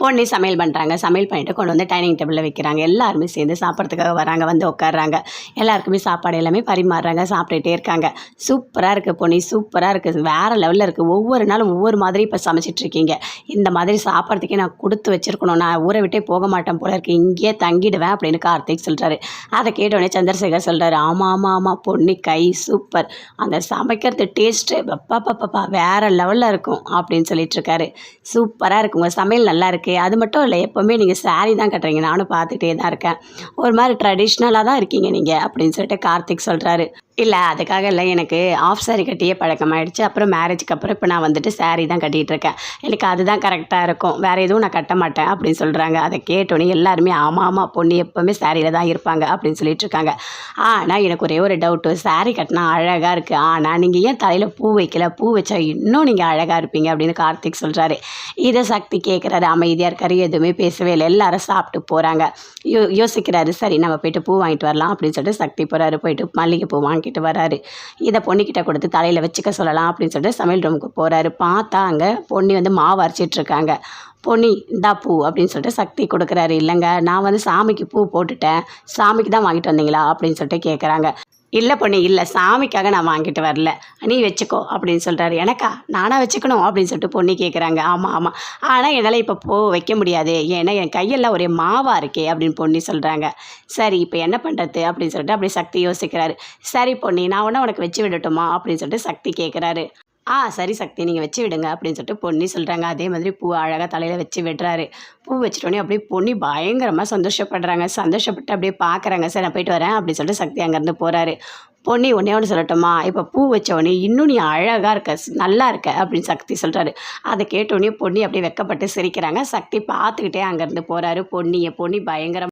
பொண்ணு சமையல் பண்ணுறாங்க சமையல் பண்ணிட்டு கொண்டு வந்து டைனிங் டேபிளில் வைக்கிறாங்க. எல்லாருமே சேர்ந்து சாப்பிட்றதுக்காக வராங்க வந்து உட்காடுறாங்க எல்லாருக்குமே சாப்பாடு எல்லாமே பரிமாறுறாங்க சாப்பிட்டுட்டே இருக்காங்க. சூப்பராக இருக்குது பொண்ணு சூப்பராக இருக்குது வேறு லெவலில் இருக்குது ஒவ்வொரு நாளும் ஒவ்வொரு மாதிரி இப்போ சமைச்சிட்ருக்கீங்க இந்த மாதிரி சாப்பிட்றதுக்கே நான் கொடுத்து வச்சுருக்கணும். நான் ஊரை விட்டே போக மாட்டேன் போல இருக்கு. இங்கேயே தங்கிடுவேன் அப்படின்னு கார்த்திக் சொல்கிறாரு அதை கேட்டோடனே சந்திரசேகர் சொல்கிறாரு ஆமாம் ஆமாம் ஆமாம் பொண்ணு கை சூப்பர். அந்த சமைக்கிறது டேஸ்ட்டு பப்பா பப்பா வேறு லெவலில் இருக்கும் அப்படின்னு சொல்லிட்டு இருக்காரு. சூப்பராக இருக்குங்க சமையல் நல்லா இருக்குது அது மட்டும் இல்லை எப்போவுமே நீங்கள் சாரீ தான் கட்டுறீங்க. நானும் பார்த்துட்டே தான் இருக்கேன். ஒரு மாதிரி ட்ரெடிஷ்னலாக தான் இருக்கீங்க நீங்கள் அப்படின்னு சொல்லிட்டு கார்த்திக் சொல்கிறாரு இல்லை அதுக்காக இல்லை எனக்கு ஆஃப் சாரி கட்டியே பழக்கமாயிடுச்சு. அப்புறம் மேரேஜுக்கு அப்புறம் இப்போ நான் வந்துட்டு சாரீ தான் கட்டிகிட்டு இருக்கேன். எனக்கு அதுதான் கரெக்டாக இருக்கும். வேறு எதுவும் நான் கட்ட மாட்டேன் அப்படின்னு சொல்கிறாங்க அதை கேட்டோன்னே எல்லாருமே ஆமாம் ஆமாம் பொண்ணு எப்போவுமே சாரியில் தான் இருப்பாங்க அப்படின்னு சொல்லிட்டு இருக்காங்க. ஆனால் எனக்கு ஒரே ஒரு டவுட்டு சாரீ கட்டினா அழகாக இருக்குது ஆனால் நீங்கள் ஏன் தலையில் பூ வைக்கல? பூ வச்சா இன்னும் நீங்கள் அழகாக இருப்பீங்க அப்படின்னு கார்த்திக் சொல்கிறாரு இதை சக்தி கேட்குறாரு அமைதி அமைதியாக இருக்காரு எதுவுமே பேசவே இல்லை. எல்லாரும் சாப்பிட்டு போகிறாங்க யோ யோசிக்கிறாரு சரி நம்ம போயிட்டு பூ வாங்கிட்டு வரலாம் அப்படின்னு சொல்லிட்டு சக்தி போகிறாரு போயிட்டு மல்லிகைப்பூ வாங்கிட்டு வராரு. இதை பொண்ணுக்கிட்ட கொடுத்து தலையில் வச்சுக்க சொல்லலாம் அப்படின்னு சொல்லிட்டு சமையல் ரூமுக்கு போகிறாரு பார்த்தா அங்கே பொண்ணு வந்து மாவு அரைச்சிட்டு இருக்காங்க. பொன்னி இந்தா பூ அப்படின்னு சொல்லிட்டு சக்தி கொடுக்குறாரு. இல்லைங்க நான் வந்து சாமிக்கு பூ போட்டுட்டேன். சாமிக்கு தான் வாங்கிட்டு வந்தீங்களா அப்படின்னு சொல்லிட்டு கேட்குறாங்க இல்லை பொண்ணு இல்லை. சாமிக்காக நான் வாங்கிட்டு வரல. நீ வச்சுக்கோ அப்படின்னு சொல்கிறாரு எனக்கா? நானாக வச்சுக்கணும் அப்படின்னு சொல்லிட்டு பொண்ணு கேட்குறாங்க ஆமாம் ஆமாம் ஆனால் என்னால் இப்போ போ வைக்க முடியாது. ஏன்னா என் கையெல்லாம் ஒரே மாவாக இருக்கே அப்படின்னு பொண்ணு சொல்கிறாங்க சரி இப்போ என்ன பண்ணுறது அப்படின்னு சொல்லிட்டு அப்படி சக்தி யோசிக்கிறாரு. சரி பொண்ணு நான் ஒன்று உனக்கு வச்சு விடட்டுமா அப்படின்னு சொல்லிட்டு சக்தி கேட்குறாரு ஆ சரி சக்தி நீங்கள் வச்சு விடுங்க அப்படின்னு சொல்லிட்டு பொன்னி சொல்கிறாங்க அதே மாதிரி பூ அழகாக தலையில் வச்சு விடுறாரு. பூ வச்சிட்டோன்னே அப்படியே பொன்னி பயங்கரமாக சந்தோஷப்படுறாங்க. சந்தோஷப்பட்டு அப்படியே பார்க்குறாங்க சரி நான் போயிட்டு வரேன் அப்படின்னு சொல்லிட்டு சக்தி அங்கேருந்து போகிறாரு பொன்னி ஒன்றே ஒன்று சொல்லட்டுமா? இப்போ பூ வச்சவொடனே இன்னும் நீ அழகாக இருக்க ஸ்- நல்லா இருக்க அப்படின்னு சக்தி சொல்கிறாரு அதை கேட்டோடனே பொன்னி அப்படியே வெக்கப்பட்டு சிரிக்கிறாங்க. சக்தி பார்த்துக்கிட்டே அங்கேருந்து போகிறாரு பொன்னியை பொன்னி பயங்கரம்